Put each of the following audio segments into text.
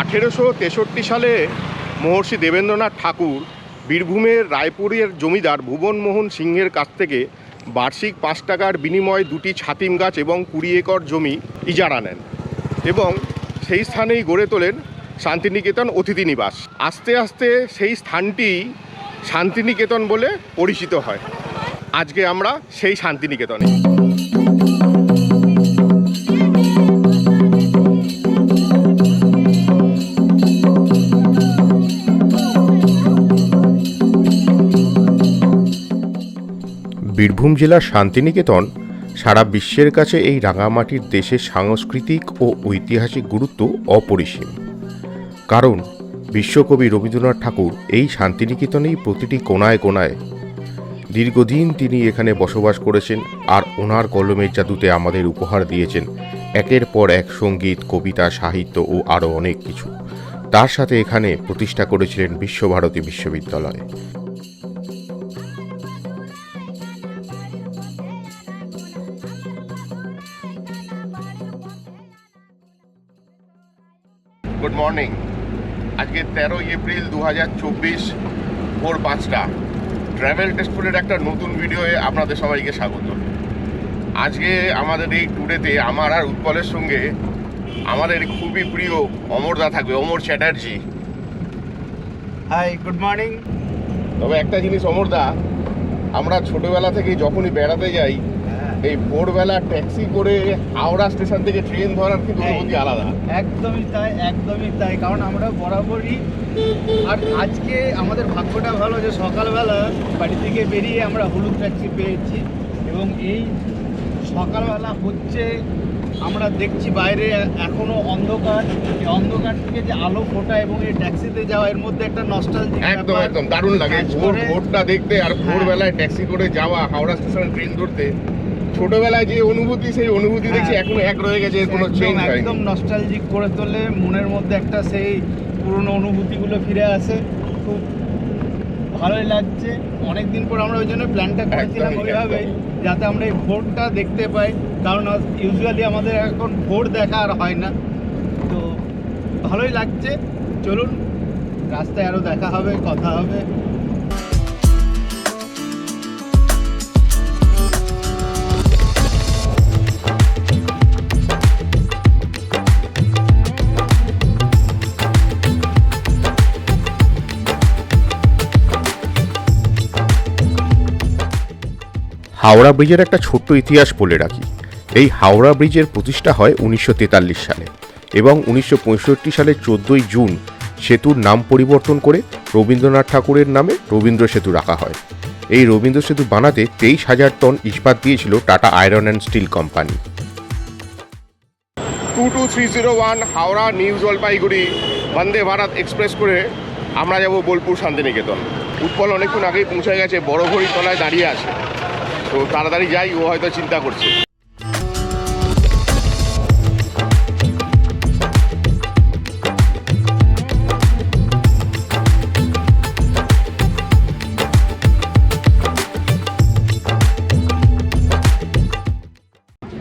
আঠেরোশো তেষট্টি সালে মহর্ষি দেবেন্দ্রনাথ ঠাকুর বীরভূমের রায়পুরের জমিদার ভুবনমোহন সিংহের কাছ থেকে বার্ষিক পাঁচ টাকার বিনিময়ে দুটি ছাতিম গাছ এবং কুড়ি একর জমি ইজারা নেন এবং সেই স্থানেই গড়ে তোলেন শান্তিনিকেতন অতিথি নিবাস। আস্তে আস্তে সেই স্থানটি শান্তিনিকেতন বলে পরিচিত হয়। আজকে আমরা সেই শান্তিনিকেতনে। বীরভূম জেলার শান্তিনিকেতন, সারা বিশ্বের কাছে এই রাঙামাটির দেশের সাংস্কৃতিক ও ঐতিহাসিক গুরুত্ব অপরিসীম। কারণ, বিশ্বকবি রবীন্দ্রনাথ ঠাকুর এই শান্তিনিকেতনেই প্রতিটি কোনায় কোনায় দীর্ঘদিন তিনি এখানে বসবাস করেছেন আর ওনার কলমের জাদুতে আমাদের উপহার দিয়েছেন একের পর এক সংগীত, কবিতা, সাহিত্য ও আরও অনেক কিছু। তার সাথে এখানে প্রতিষ্ঠা করেছিলেন বিশ্বভারতী বিশ্ববিদ্যালয়। আজকে তেরোই এপ্রিল দু হাজার চব্বিশ ভোর পাঁচটা। ট্রাভেল টেস্টপুরের একটা নতুন ভিডিওয়ে আপনাদের সবাইকে স্বাগত। আজকে আমাদের এই ট্যুরেতে আমার আর উৎপলের সঙ্গে আমাদের খুবই প্রিয় অমরদা থাকবে Amar Chatterjee. Hi good morning তবে একটা জিনিস অমরদা আমরা ছোটবেলা থেকে যখনই বেড়াতে যাই এই ভোরবেলা ট্যাক্সি করে হাওড়া স্টেশন থেকে ট্রেন ধরার কিন্তু হ্যাঁ। অনুভূতি আলাদা। একদমই তাই একদমই তাই। কারণ আমরা বরাবরই আর আজকে আমাদের ভাগ্যটা ভালো যে সকালবেলা বাড়ি থেকে বেরিয়ে আমরা হলুদ ট্যাক্সি পেয়েছি এবং এই সকালবেলা হচ্ছে আমরা দেখছি বাইরে এখনও অন্ধকার। এই অন্ধকার থেকে যে আলো ফোটা এবং এই ট্যাক্সিতে যাওয়া এর মধ্যে একটা নস্টালজিক একদম একদম দারুণ লাগে। ভোর ভোরটা দেখতে আর ভোরবেলায় ট্যাক্সি করে যাওয়া হাওড়া স্টেশনে ট্রেন ধরতে ছোটবেলায় যে অনুভূতি সেই অনুভূতি দেখছি হ্যাঁ। এখনও এক রয়ে গেছে কোনো চেঞ্জ হয়নি। একদম নস্টালজিক করে তোলে মনের মধ্যে একটা সেই পুরনো অনুভূতিগুলো ফিরে আসে। খুব ভালোই লাগছে। অনেক দিন পর আমরা ওই জন্য প্ল্যানটা করেছিলাম ওইভাবেই যাতে আমরা এই ভোরটা দেখতে পাই। কারণ ইউজুয়ালি আমাদের এখন ভোর দেখা আর হয় না। তো ভালোই লাগছে। চলুন রাস্তায় আরও দেখা হবে কথা হবে। হাওড়া ব্রিজের একটা ছোট্ট ইতিহাস বলে রাখি। এই হাওড়া ব্রিজের প্রতিষ্ঠা হয় উনিশশো তেতাল্লিশ সালে এবং উনিশশো পঁয়ষট্টি সালের চোদ্দোই জুন সেতুর নাম পরিবর্তন করে রবীন্দ্রনাথ ঠাকুরের নামে রবীন্দ্র সেতু রাখা হয়। এই রবীন্দ্র সেতু বানাতে তেইশ হাজার টন ইস্পাত দিয়েছিল Tata iron and steel company. Two two three zero one Howrah new Jalpaiguri Vande Bharat express করে আমরা যাব বোলপুর শান্তিনিকেতন। উৎপল অনেকক্ষণ আগেই পৌঁছে গেছে, বড় ঘড়ি তলায় দাঁড়িয়ে আছে। তো তাড়াতাড়ি যাই, ও হয়তো চিন্তা করছে।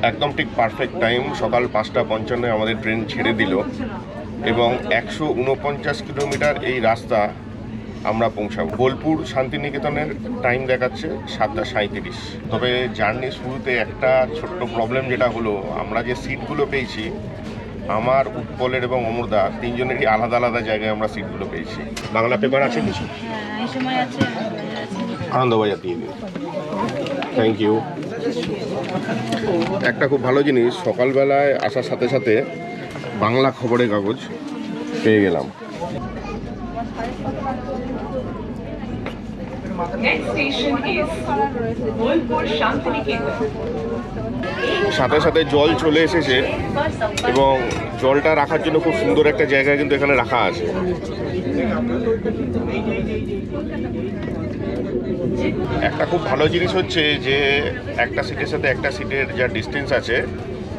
একদম ঠিক পারফেক্ট টাইম সকাল পাঁচটা পঞ্চান্নে আমাদের ট্রেন ছেড়ে দিল। এবং একশো উনপঞ্চাশ কিলোমিটার এই রাস্তা আমরা পৌঁছাবো। বোলপুর শান্তিনিকেতনের টাইম দেখাচ্ছে সাতটা সাঁইত্রিশ। তবে জার্নি শুরুতে একটা ছোট্ট প্রবলেম যেটা হলো আমরা যে সিটগুলো পেয়েছি আমার উৎপলের এবং অমরদা তিনজনেরই আলাদা আলাদা জায়গায় আমরা সিটগুলো পেয়েছি। বাংলা পেপার আছে কিছু? হ্যাঁ আনন্দবাজার দিয়ে দিন থ্যাংক ইউ একটা খুব ভালো জিনিস সকালবেলায় আসার সাথে সাথে বাংলা খবরের কাগজ পেয়ে গেলাম। সাথে সাথে জল চলে এসেছে এবং জলটা রাখার জন্য খুব সুন্দর একটা জায়গা কিন্তু এখানে রাখা আছে। একটা খুব ভালো জিনিস হচ্ছে যে একটা সিটের সাথে একটা সিটের যা ডিস্টেন্স আছে,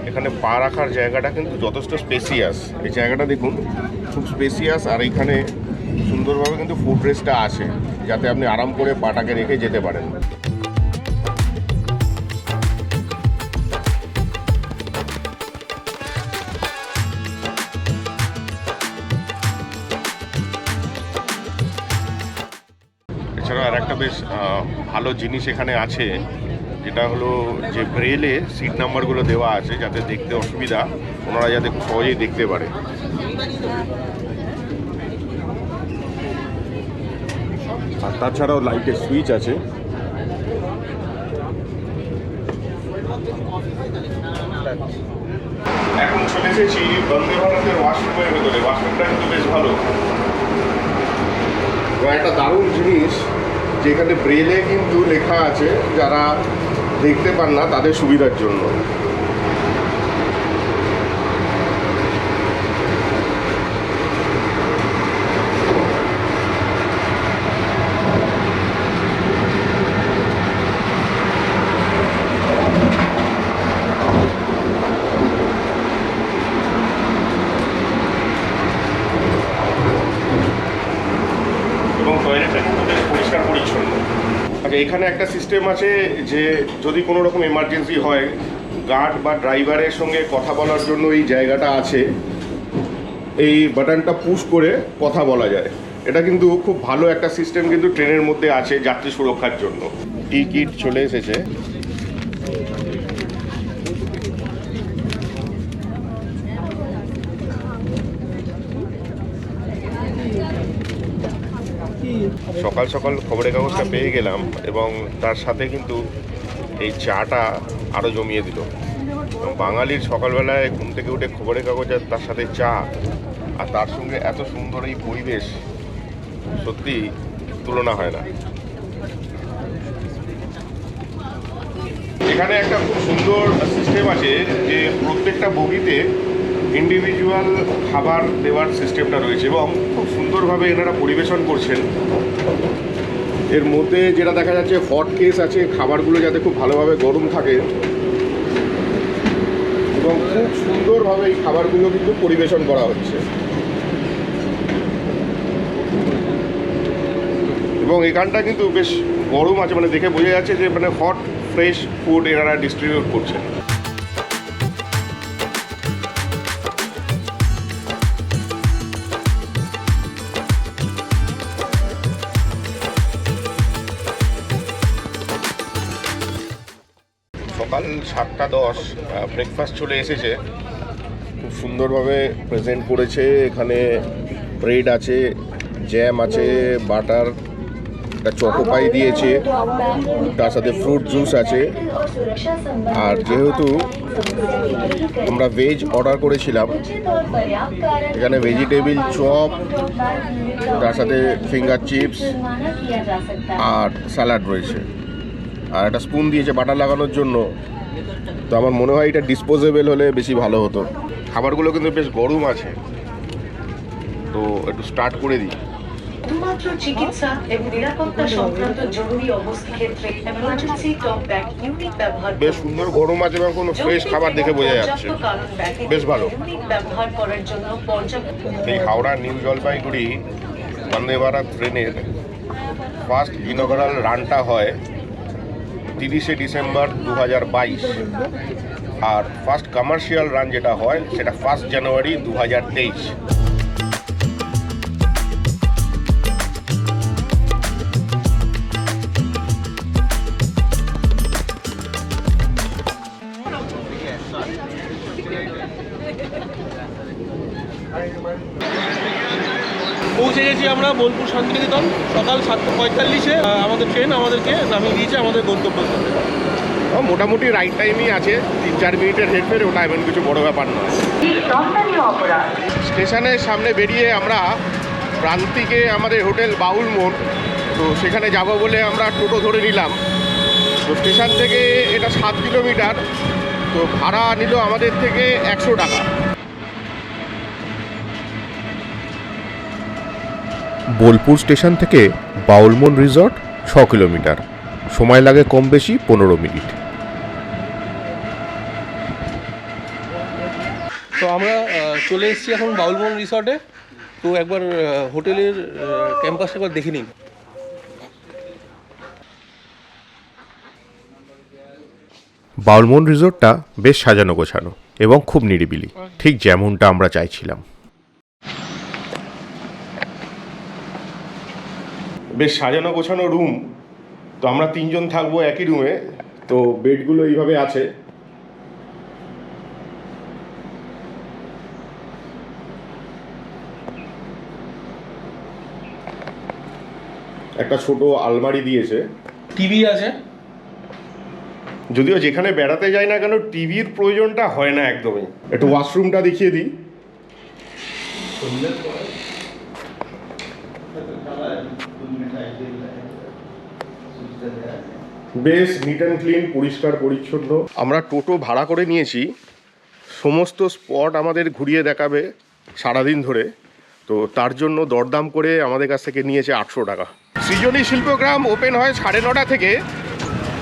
এখানে পা রাখার জায়গাটা কিন্তু যথেষ্ট স্পেসিয়াস এই জায়গাটা দেখুন, খুব স্পেসিয়াস আর এখানে সুন্দরভাবে কিন্তু ফুড রেস্টটা আছে। যাতে আপনি আরাম করে পাটাকে রেখে যেতে পারেন। এছাড়া আর একটা বেশ ভালো জিনিস এখানে আছে। যেটা হলো যে ব্রেলে সিট নাম্বারগুলো দেওয়া আছে যাতে দেখতে অসুবিধা, ওনারা যাতে সহজেই দেখতে পারে। আর তাছাড়াও লাইটের সুইচ আছে। এখন চলে এসেছি বন্দে ভারতের ওয়াশরুমের ভেতরে। ওয়াশরুমটা কিন্তু বেশ ভালো। একটা দারুণ জিনিস যেখানে ব্রেলে কিন্তু লেখা আছে যারা দেখতে পান না তাদের সুবিধার জন্য এবং টয়লেটটা কিন্তু বেশ পরিষ্কার পরিচ্ছন্ন আচ্ছা এখানে একটা সিস্টেম আছে যে যদি কোনো রকম এমার্জেন্সি হয় গার্ড বা ড্রাইভারের সঙ্গে কথা বলার জন্য এই জায়গাটা আছে, এই বাটনটা পুশ করে কথা বলা যায়। এটা কিন্তু খুব ভালো একটা সিস্টেম কিন্তু ট্রেনের মধ্যে আছে যাত্রী সুরক্ষার জন্য। টিকিট চলে এসেছে। সকাল সকাল খবরের কাগজটা পেয়ে গেলাম এবং তার সাথে কিন্তু এই চাটা আরও জমিয়ে দিল। বাঙালির সকালবেলায় ঘুম থেকে উঠে খবরের কাগজ আর তার সাথে চা আর তার সঙ্গে এত সুন্দর এই পরিবেশ, সত্যি তুলনা হয় না। এখানে একটা খুব সুন্দর সিস্টেম আছে যে প্রত্যেকটা বগিতে ইন্ডিভিজুয়াল খাবার দেওয়ার সিস্টেমটা রয়েছে এবং খুব সুন্দরভাবে এনারা পরিবেশন করছেন। এর মধ্যে যেটা দেখা যাচ্ছে হট কেস আছে, খাবারগুলো যাতে খুব ভালোভাবে গরম থাকে। এবং খুব সুন্দরভাবে এই খাবারগুলো কিন্তু পরিবেশন করা হচ্ছে। এবং এখানটা কিন্তু বেশ গরম আছে মানে দেখে বোঝা যাচ্ছে যে মানে হট ফ্রেশ ফুড এনারা ডিস্ট্রিবিউট করছেন। সকাল সাতটা দশ ব্রেকফাস্ট চলে এসেছে। খুব সুন্দরভাবে প্রেজেন্ট করেছে। এখানে ব্রেড আছে জ্যাম আছে বাটার একটা চকোপাই দিয়েছে, তার সাথে ফ্রুট জুস আছে। আর যেহেতু আমরা ভেজ অর্ডার করেছিলাম, এখানে ভেজিটেবিল চপ তার সাথে ফিঙ্গার চিপস আর স্যালাড রয়েছে। আর একটা স্পুন দিয়েছে বাটার লাগানোর জন্য। তো আমার মনে হয় এটা ডিসপোজেবল হলে বেশি ভালো হতো। খাবারগুলো কিন্তু বেশ গরম আছে। তো একটু স্টার্ট করে দিই। শুধুমাত্র চিকিৎসা এবং নিরাপত্তা সংক্রান্ত জরুরি অবস্থা ক্ষেত্রে এমার্জেন্সি টপ ব্যাগ ইউনিট ব্যবহার বেশ সুন্দর গরম আছে এবং কোনো ফ্রেশ খাবার দেখে বোঝা যাচ্ছে। বেশ ভালো। ব্যবহার করার জন্য পর্যাপ্ত এই হাওড়া নিউ জলপাইগুড়ি বন্দে ভারত ট্রেনের ফার্স্ট ইনোগ্রাল রানটা হয়। তিরিশে ডিসেম্বর দু হাজার বাইশ। আর ফার্স্ট কমার্শিয়াল রান যেটা হয়, সেটা ফার্স্ট জানুয়ারি দু হাজার তেইশ। বোলপুর শান্তিনিকেতন সকাল সাতটা পঁয়তাল্লিশে আমাদের ট্রেন আমাদেরকে নামিয়ে দিয়েছে আমাদের গন্তব্যস্থলে মোটামুটি রাইট টাইমই আছে। তিন চার মিনিটের হেরফের ওটা এমন কিছু বড় ব্যাপার নয় স্টেশনের সামনে বেরিয়ে আমরা প্রান্তিকে আমাদের হোটেল বাউল মোড় তো সেখানে যাব বলে আমরা টোটো ধরে নিলাম। তো স্টেশন থেকে এটা সাত কিলোমিটার তো ভাড়া নিল আমাদের থেকে একশো টাকা। বোলপুর স্টেশন থেকে বাউলমন রিসর্ট ছ কিলোমিটার। সময় লাগে কম বেশি পনেরো মিনিট। তো আমরা চলে এসেছি এখন বাউলবন রিসর্টে। তো একবার হোটেলের ক্যাম্পাসটা একবার দেখে নিন। বাউলমন রিসোর্টটা বেশ সাজানো গোছানো এবং খুব নিরিবিলি ঠিক যেমনটা আমরা চাইছিলাম। বেশ সাজানো গোছানো রুম তো আমরা তিনজন থাকব একই রুমে তো বেডগুলো এইভাবে আছে। একটা ছোট আলমারি দিয়েছে। টিভি আছে? যদিও যেখানে বেড়াতে যাই না কেন টিভির প্রয়োজনটা হয় না একদমই। একটু ওয়াশরুমটা দেখিয়ে দিই। বেশ নিট অ্যান্ড ক্লিন পরিষ্কার, পরিচ্ছন্ন। আমরা টোটো ভাড়া করে নিয়েছি। সমস্ত স্পট আমাদের ঘুরিয়ে দেখাবে সারাদিন ধরে। তো তার জন্য দরদাম করে আমাদের কাছ থেকে নিয়েছে আটশো টাকা। সৃজনী শিল্পগ্রাম ওপেন হয় সাড়ে নটা থেকে।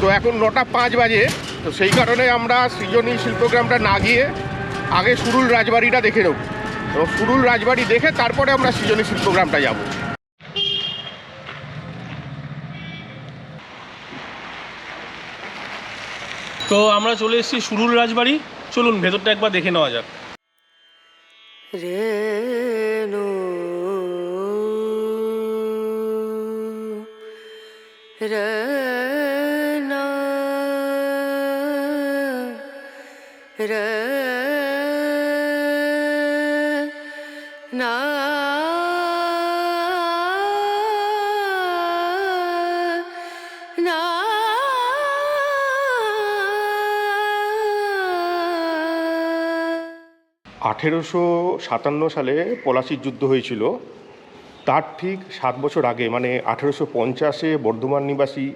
তো এখন নটা পাঁচ বাজে। তো সেই কারণে আমরা সৃজনী শিল্পগ্রামটা না গিয়ে আগে সুরুল রাজবাড়িটা দেখে নেব। তো সুরুল রাজবাড়ি দেখে তারপরে আমরা সৃজনী শিল্পগ্রামটা যাব। তো আমরা চলে এসেছি সুরুল রাজবাড়ি। চলুন ভেতরটা একবার দেখে নেওয়া যাক। রেণু রনা আঠেরোশো সাতান্ন সালে পলাশির যুদ্ধ হয়েছিল। তার ঠিক সাত বছর আগে মানে আঠেরোশো পঞ্চাশে বর্ধমান নিবাসী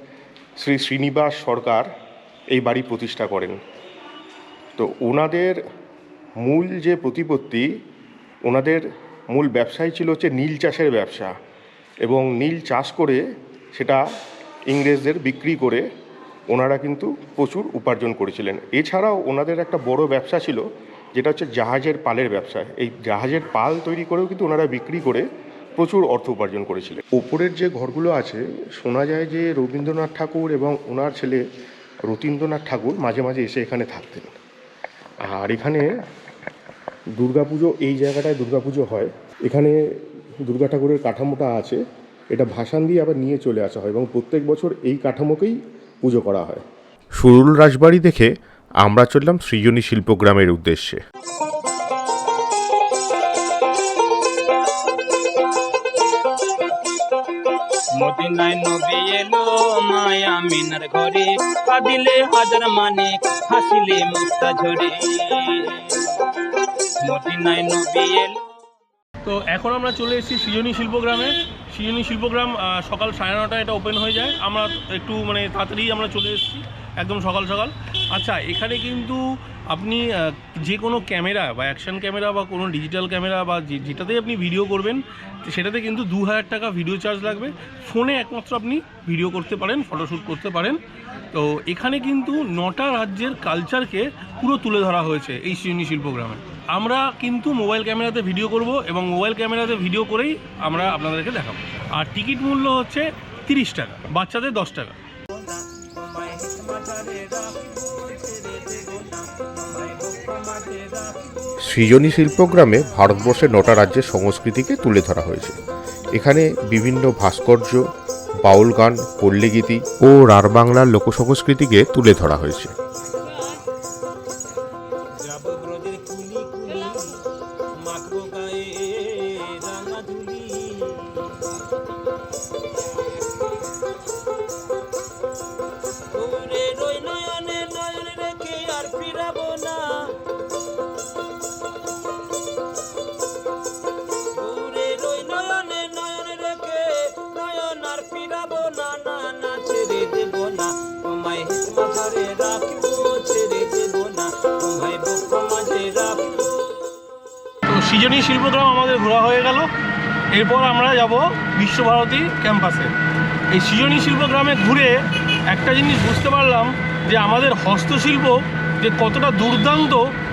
শ্রী শ্রীনিবাস সরকার এই বাড়ি প্রতিষ্ঠা করেন। তো ওনাদের মূল যে প্রতিপত্তি, ওনাদের মূল ব্যবসাই ছিল হচ্ছে নীল চাষের ব্যবসা এবং নীল চাষ করে সেটা ইংরেজদের বিক্রি করে ওনারা কিন্তু প্রচুর উপার্জন করেছিলেন। এছাড়াও ওনাদের একটা বড় ব্যবসা ছিল যেটা হচ্ছে জাহাজের পালের ব্যবসা। এই জাহাজের পাল তৈরি করেও কিন্তু ওনারা বিক্রি করে প্রচুর অর্থ উপার্জন করেছিলেন। ওপরের যে ঘরগুলো আছে শোনা যায় যে রবীন্দ্রনাথ ঠাকুর এবং ওনার ছেলে রতীন্দ্রনাথ ঠাকুর মাঝে মাঝে এসে এখানে থাকতেন। আর এখানে দুর্গাপুজো এই জায়গাটায় দুর্গাপুজো হয়। এখানে দুর্গা ঠাকুরের কাঠামোটা আছে এটা ভাসান দিয়ে আবার নিয়ে চলে আসা হয় এবং প্রত্যেক বছর এই কাঠামোকেই পুজো করা হয়। সুরুল রাজবাড়ি দেখে আমরা চললাম সৃজনী শিল্পগ্রামের উদ্দেশ্যে। মদিনায় নবী এলো মায়া মিনার ঘরে কাঁদিলে হাজার মানে হাসিলে মুক্তা ঝরে। মদিনায় নবী এলো। তো এখন আমরা চলে এসেছি সৃজনী শিল্পগ্রামে। সৃজনী শিল্পগ্রাম সকাল সাড়ে নটায় এটা ওপেন হয়ে যায়। আমরা একটু মানে তাড়াতাড়ি আমরা চলে এসেছি। একদম সকাল সকাল। আচ্ছা এখানে কিন্তু আপনি যে কোনো ক্যামেরা বা অ্যাকশন ক্যামেরা বা কোনো ডিজিটাল ক্যামেরা বা যেটাতেই আপনি ভিডিও করবেন, সেটাতে কিন্তু দু হাজার টাকা ভিডিও চার্জ লাগবে। ফোনে একমাত্র আপনি ভিডিও করতে পারেন ফটোশ্যুট করতে পারেন। তো এখানে কিন্তু নটা রাজ্যের কালচারকে পুরো তুলে ধরা হয়েছে এই সৃজনী শিল্পগ্রামে আমরা কিন্তু মোবাইল ক্যামেরাতে ভিডিও করব এবং মোবাইল ক্যামেরাতে ভিডিও করেই আমরা আপনাদেরকে দেখাবো। আর টিকিট মূল্য হচ্ছে তিরিশ টাকা, বাচ্চাদের দশ টাকা। সৃজনী শিল্পগ্রামে ভারতবর্ষের নটা রাজ্যের সংস্কৃতিকে তুলে ধরা হয়েছে। এখানে বিভিন্ন ভাস্কর্য, বাউল গান, পল্লীগীতি ও রার বাংলার লোকসংস্কৃতিকে তুলে ধরা হয়েছে। সৃজনী শিল্পগ্রাম আমাদের ঘোরা হয়ে গেল। এরপর আমরা যাব বিশ্বভারতী ক্যাম্পাসে। এই সৃজনী শিল্পগ্রামে ঘুরে একটা জিনিস বুঝতে পারলাম যে আমাদের হস্তশিল্প যে কতটা দুর্দান্ত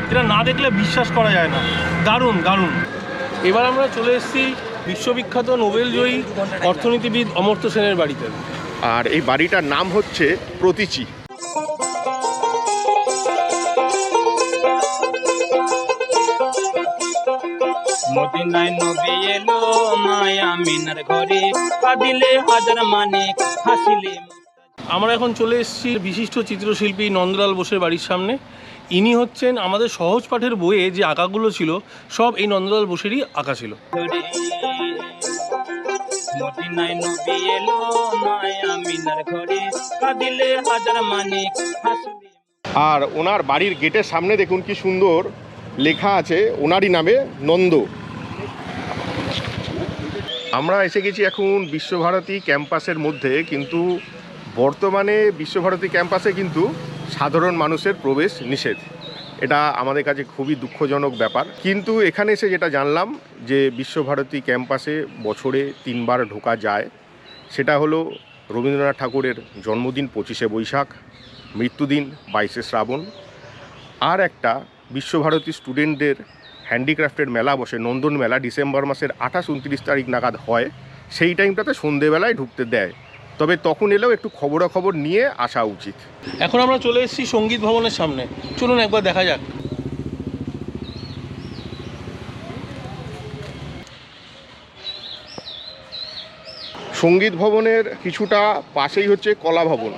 যেটা না দেখলে বিশ্বাস করা যায় না। দারুণ দারুণ। এবার আমরা চলে এসেছি বিশ্ববিখ্যাত নোবেলজয়ী অর্থনীতিবিদ অমর্ত্য সেনের বাড়িতে। আর এই বাড়িটার নাম হচ্ছে প্রতীচি। মদিনায় নবী এলো মায়া মিনার ঘরে। কাঁদিলে হাজার হাসিলে আমরা এখন চলে এসেছি বিশিষ্ট চিত্রশিল্পী নন্দলাল বোসের বাড়ির সামনে। ইনি হচ্ছেন আমাদের সহজ পাঠের বইয়ে যে আঁকাগুলো ছিল সব এই নন্দলাল বোসেরই আঁকা ছিল। মদিনায় নবী এলো মায়া মিনার ঘরে। কাঁদিলে হাজার মানিক আর ওনার বাড়ির গেটের সামনে দেখুন কি সুন্দর লেখা আছে ওনারই নামে নন্দ। আমরা এসে গেছি এখন বিশ্বভারতী ক্যাম্পাসের মধ্যে, কিন্তু বর্তমানে বিশ্বভারতী ক্যাম্পাসে কিন্তু সাধারণ মানুষের প্রবেশ নিষেধ। এটা আমাদের কাছে খুবই দুঃখজনক ব্যাপার। কিন্তু এখানে এসে যেটা জানলাম যে বিশ্বভারতী ক্যাম্পাসে বছরে তিনবার ঢোকা যায়, সেটা হলো রবীন্দ্রনাথ ঠাকুরের জন্মদিন পঁচিশে বৈশাখ, মৃত্যুদিন বাইশে শ্রাবণ। আর একটা বিশ্বভারতী স্টুডেন্টদের হ্যান্ডিক্রাফটের মেলা বসে নন্দন মেলা ডিসেম্বর মাসের আঠাশ উনত্রিশ তারিখ নাগাদ হয় সেই টাইমটাতে সন্ধেবেলায় ঢুকতে দেয়। তবে তখন এলেও একটু খবরাখবর নিয়ে আসা উচিত। এখন আমরা চলে এসেছি সংগীত ভবনের সামনে। চলুন একবার দেখা যাক। সংগীত ভবনের কিছুটা পাশেই হচ্ছে কলা ভবন।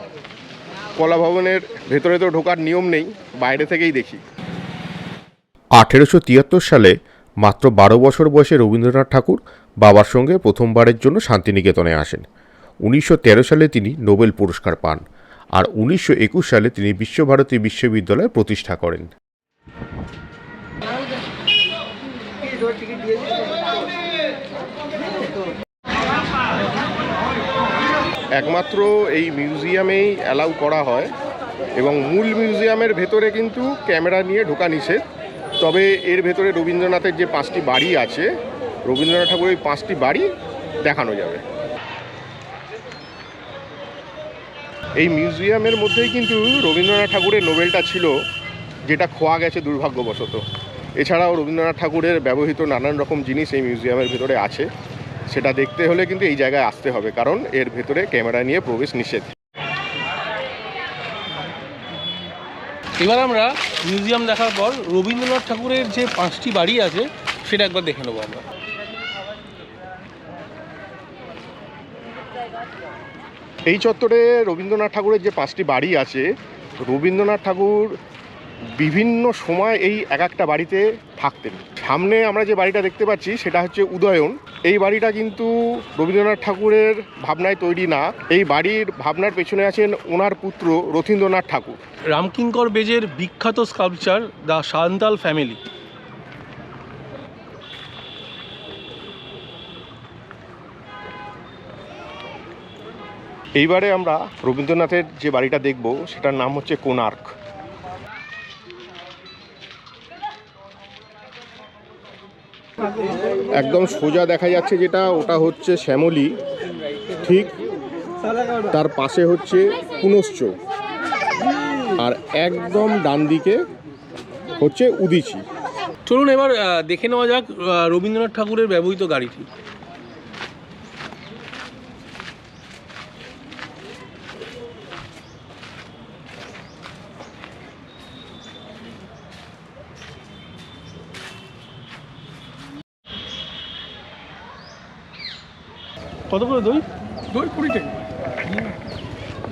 কলা ভবনের ভেতরে তো ঢোকার নিয়ম নেই বাইরে থেকেই দেখি। আঠেরোশো তিয়াত্তর সালে মাত্র বারো বছর বয়সে রবীন্দ্রনাথ ঠাকুর বাবার সঙ্গে প্রথমবারের জন্য শান্তিনিকেতনে আসেন। উনিশশো তেরো সালে তিনি নোবেল পুরস্কার পান আর উনিশশো একুশ সালে তিনি বিশ্বভারতী বিশ্ববিদ্যালয় প্রতিষ্ঠা করেন। একমাত্র এই মিউজিয়ামেই অ্যালাউ করা হয় এবং মূল মিউজিয়ামের ভেতরে কিন্তু ক্যামেরা নিয়ে ঢোকা নিষেধ। তবে এর ভেতরে রবীন্দ্রনাথের যে পাঁচটি বাড়ি আছে, রবীন্দ্রনাথ ঠাকুরের পাঁচটি বাড়ি দেখানো যাবে। এই মিউজিয়ামের মধ্যেই কিন্তু রবীন্দ্রনাথ ঠাকুরের নোবেলটা ছিল, যেটা খোয়া গেছে দুর্ভাগ্যবশত। এছাড়াও রবীন্দ্রনাথ ঠাকুরের ব্যবহৃত নানান রকম জিনিস এই মিউজিয়ামের ভেতরে আছে। সেটা দেখতে হলে কিন্তু এই জায়গায় আসতে হবে, কারণ এর ভেতরে ক্যামেরা নিয়ে প্রবেশ নিষেধ। এবার আমরা মিউজিয়াম দেখার পর রবীন্দ্রনাথ ঠাকুরের যে পাঁচটি বাড়ি আছে, সেটা একবার দেখে নেব আমরা। এই চত্বরে রবীন্দ্রনাথ ঠাকুরের যে পাঁচটি বাড়ি আছে, রবীন্দ্রনাথ ঠাকুর বিভিন্ন সময় এই এক একটা বাড়িতে থাকতেন। সামনে আমরা যে বাড়িটা দেখতে পাচ্ছি সেটা হচ্ছে উদয়ন। এই বাড়িটা কিন্তু রবীন্দ্রনাথ ঠাকুরের ভাবনায় তৈরি না। এই বাড়ির ভাবনার পেছনে আছেন ওনার পুত্র রথীন্দ্রনাথ ঠাকুর। রামকিঙ্কর বেজের বিখ্যাত স্কাল্পচার দ্য সান্তাল ফ্যামিলি এইবারে আমরা রবীন্দ্রনাথের যে বাড়িটা দেখব সেটার নাম হচ্ছে কোনার্ক একদম সোজা দেখা যাচ্ছে যেটা, ওটা হচ্ছে শ্যামলি। ঠিক তার পাশে হচ্ছে পুনশ্চ। আর একদম ডান দিকে হচ্ছে উদিচি। চলুন এবার দেখে নেওয়া যাক রবীন্দ্রনাথ ঠাকুরের ব্যবহৃত গাড়িটি। কত করে দই? দই কুড়ি টাকা।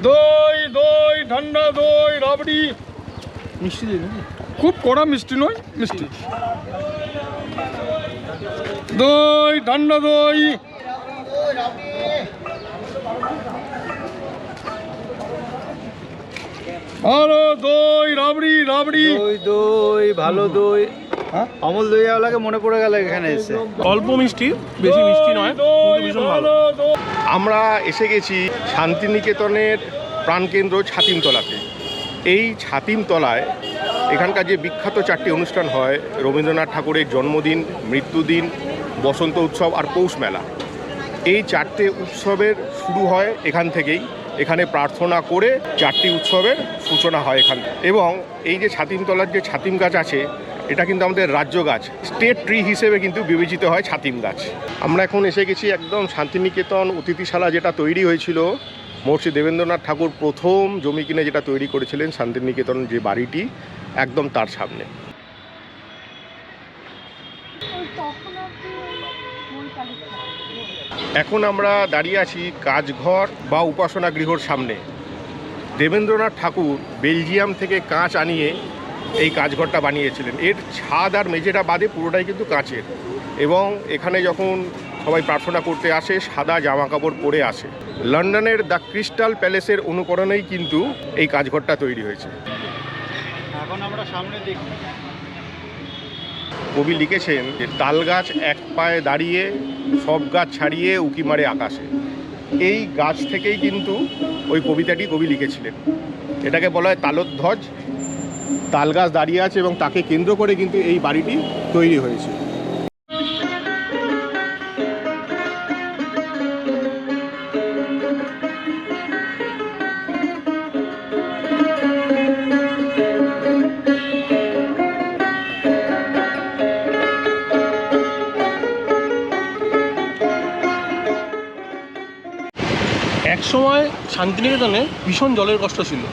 দই দই ঠান্ডা দই রাবড়ি। মিষ্টি দই খুব কড়া মিষ্টি নয় মিষ্টি। দই ঠান্ডা দই। আরও দই রাবড়ি রাবড়ি। দই দই ভালো দই। অমল দই লাগে মনে পড়ে গেল এখানে এসে। অল্প মিষ্টি বেশি মিষ্টি নয় ভীষণ ভালো। আমরা এসে গেছি শান্তিনিকেতনের প্রাণকেন্দ্র ছাতিমতলাতে। এই ছাতিমতলায় এখানকার যে বিখ্যাত চারটি অনুষ্ঠান হয় রবীন্দ্রনাথ ঠাকুরের জন্মদিন মৃত্যুদিন বসন্ত উৎসব আর পৌষ মেলা। এই চারটে উৎসবের শুরু হয় এখান থেকেই। এখানে প্রার্থনা করে চারটি উৎসবের সূচনা হয় এখান এবং এই যে ছাতিমতলার যে ছাতিম গাছ আছে এটা কিন্তু আমাদের রাজ্য গাছ। স্টেট ট্রি হিসেবে কিন্তু বিবেচিত হয় ছাতিম গাছ। আমরা এখন এসে গেছি একদম শান্তিনিকেতন অতিথিশালা যেটা তৈরি হয়েছিল। মহর্ষি দেবেন্দ্রনাথ ঠাকুর প্রথম জমি কিনে যেটা তৈরি করেছিলেন শান্তিনিকেতন যে বাড়িটি, একদম তার সামনে। এখন আমরা দাঁড়িয়ে আছি কাজঘর বা উপাসনা গৃহর সামনে। দেবেন্দ্রনাথ ঠাকুর বেলজিয়াম থেকে কাঁচ আনিয়ে এই কাজঘরটা বানিয়েছিলেন। এর ছাদ আর মেঝেটা বাদে পুরোটাই কিন্তু কাঁচের। এবং এখানে যখন সবাই প্রার্থনা করতে আসে সাদা জামা কাপড় পরে আসে। লন্ডনের দ্য ক্রিস্টাল প্যালেসের অনুকরণেই কিন্তু এই কাজঘরটা তৈরি হয়েছে। এখন আমরা সামনে দেখি। কবি লিখেছেন যে তাল গাছ এক পায়ে দাঁড়িয়ে সব গাছ ছাড়িয়ে উকি মারে আকাশে। এই গাছ থেকেই কিন্তু ওই কবিতাটি কবি লিখেছিলেন। এটাকে বলা হয় তালোধ্বজ। তাল গাছ দাঁড়িয়ে আছে এবং তাকে কেন্দ্র করে কিন্তু এই বাড়িটি তৈরি হয়েছে। এক সময় শান্তিনিকেতনে ভীষণ জলের কষ্ট ছিল।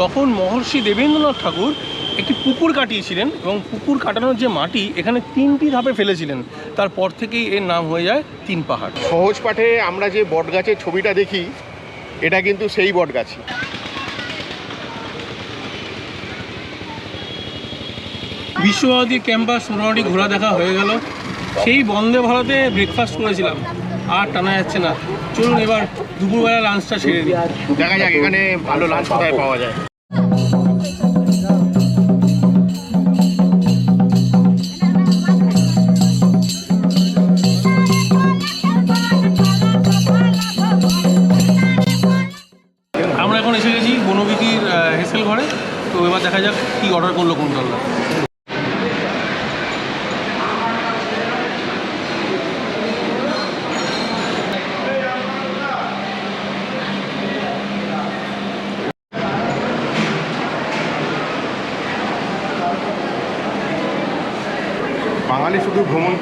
তখন মহর্ষি দেবেন্দ্রনাথ ঠাকুর একটি পুকুর কাটিয়েছিলেন এবং পুকুর কাটানোর যে মাটি এখানে তিনটি ধাপে ফেলেছিলেন। তারপর থেকেই এর নাম হয়ে যায় তিন পাহাড়। সহজ পাঠে আমরা যে বটগাছের ছবিটা দেখি এটা কিন্তু সেই বটগাছ। বিশ্বভারতী ক্যাম্পাস মোটামুটি ঘোরা দেখা হয়ে গেল। সেই বন্দে ভারতে ব্রেকফাস্ট করেছিলাম আর টানা যাচ্ছে না। চলুন এবার দুপুরবেলা লাঞ্চটা সেরে দিই দেখা যাক এখানে ভালো লাঞ্চ কোথায় পাওয়া যায়।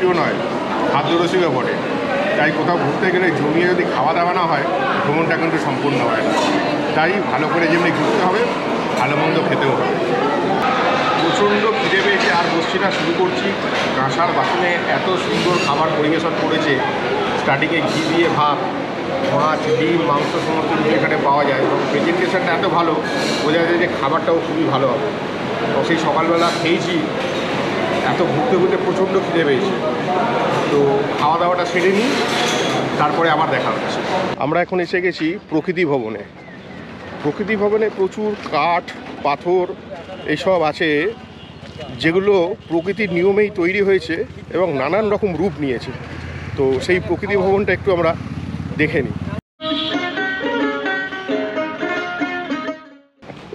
প্রিয় নয় খাদ্যরসিকও বটে। তাই কোথাও ঘুরতে গেলে জমিয়ে যদি খাওয়া দাওয়া না হয়, ভ্রমণটা কিন্তু সম্পূর্ণ হয় না। তাই ভালো করে যেমনি ঘুরতে হবে, ভালো মন্দ খেতেও হবে। প্রচণ্ড খিদে পেয়েছে আর বসছি না শুরু করছি। কাঁসার বাসনে এত সুন্দর খাবার পরিবেশন করেছে। স্টার্টিংয়ে ঘি দিয়ে ভাত, মাছ, ডিম, মাংস সমস্ত কিছু এখানে পাওয়া যায় এবং প্রেজেন্টেশনটা এত ভালো, বোঝা যায় যে খাবারটাও খুবই ভালো হবে। তো সেই সকালবেলা খেয়েছি এত ঘুরতে ঘুরতে প্রচণ্ড খিদে পেয়েছে। তো খাওয়া দাওয়াটা সেরে নিই, তারপরে আবার দেখা হচ্ছে আমরা এখন এসে গেছি প্রকৃতি ভবনে। প্রকৃতি ভবনে প্রচুর কাঠ, পাথর এসব আছে, যেগুলো প্রকৃতির নিয়মেই তৈরি হয়েছে এবং নানান রকম রূপ নিয়েছে। তো সেই প্রকৃতি ভবনটা একটু আমরা দেখে নিই।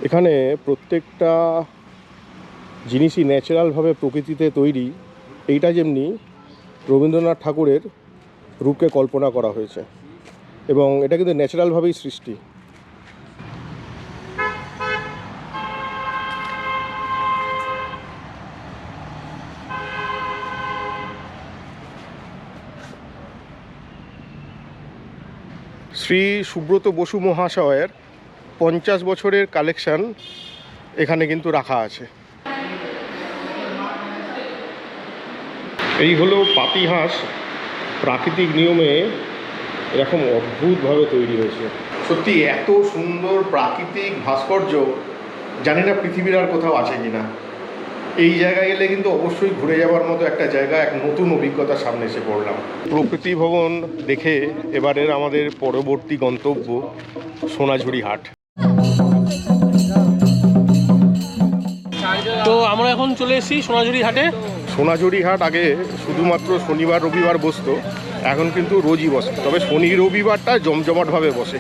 এখানে প্রত্যেকটা জিনিসই ন্যাচারালভাবে প্রকৃতিতে তৈরি, এইটা যেমনি রবীন্দ্রনাথ ঠাকুরের রূপকে কল্পনা করা হয়েছে এবং এটা কিন্তু ন্যাচারালভাবেই সৃষ্টি। শ্রী সুব্রত বসু মহাশয়ের পঞ্চাশ বছরের কালেকশন এখানে কিন্তু রাখা আছে। এই হলো পাতিহাঁস প্রাকৃতিক নিয়মে এরকম অদ্ভুতভাবে তৈরি হয়েছে। সত্যি এত সুন্দর প্রাকৃতিক ভাস্কর্য জানি না পৃথিবীর আর কোথাও আছে কি না এই জায়গায় গেলে কিন্তু অবশ্যই ঘুরে যাওয়ার মতো একটা জায়গা এক নতুন অভিজ্ঞতার সামনে এসে পড়লাম। প্রকৃতি ভবন দেখে এবারের আমাদের পরবর্তী গন্তব্য সোনাঝুরি হাট। তো আমরা এখন চলে এসেছি সোনাঝুরি হাটে। সোনাঝুরি হাট আগে শুধুমাত্র শনিবার, রবিবার বসত, এখন কিন্তু রোজই বসে। তবে শনি রবিবারটা জমজমাটভাবে বসে।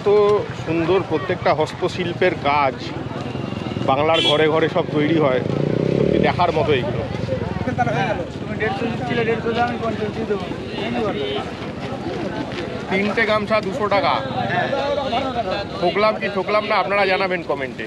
এত সুন্দর প্রত্যেকটা হস্তশিল্পের কাজ বাংলার ঘরে ঘরে সব তৈরি হয়, সত্যি দেখার মতো এইগুলো। তিনটে গামছা দুশো টাকা ঠোকলাম কি ঠোকলাম না, আপনারা জানাবেন কমেন্টে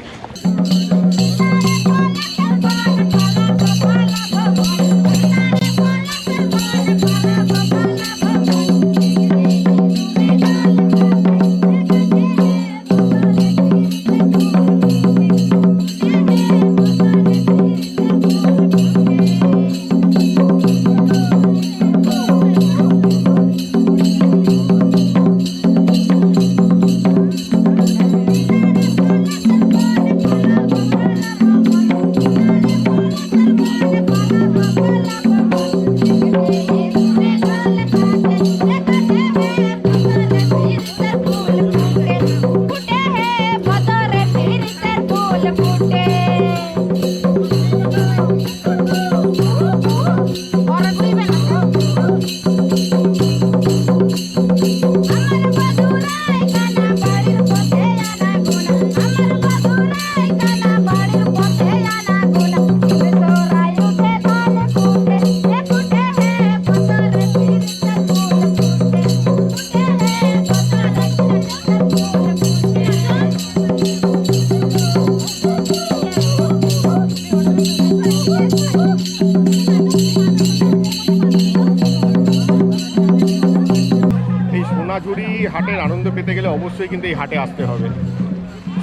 কিন্তু এই হাটে আসতে হবে।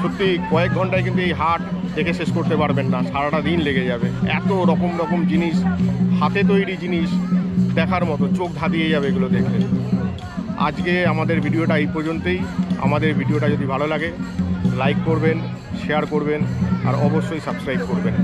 সত্যি কয়েক ঘন্টায় কিন্তু এই হাট দেখে শেষ করতে পারবেন না, সারাটা দিন লেগে যাবে। এত রকম রকম জিনিস, হাতে তৈরি জিনিস দেখার মতো, চোখ ধাঁধিয়ে যাবে এগুলো দেখলে। আজকে আমাদের ভিডিওটা এই পর্যন্তই। আমাদের ভিডিওটা যদি ভালো লাগে লাইক করবেন শেয়ার করবেন, আর অবশ্যই সাবস্ক্রাইব করবেন।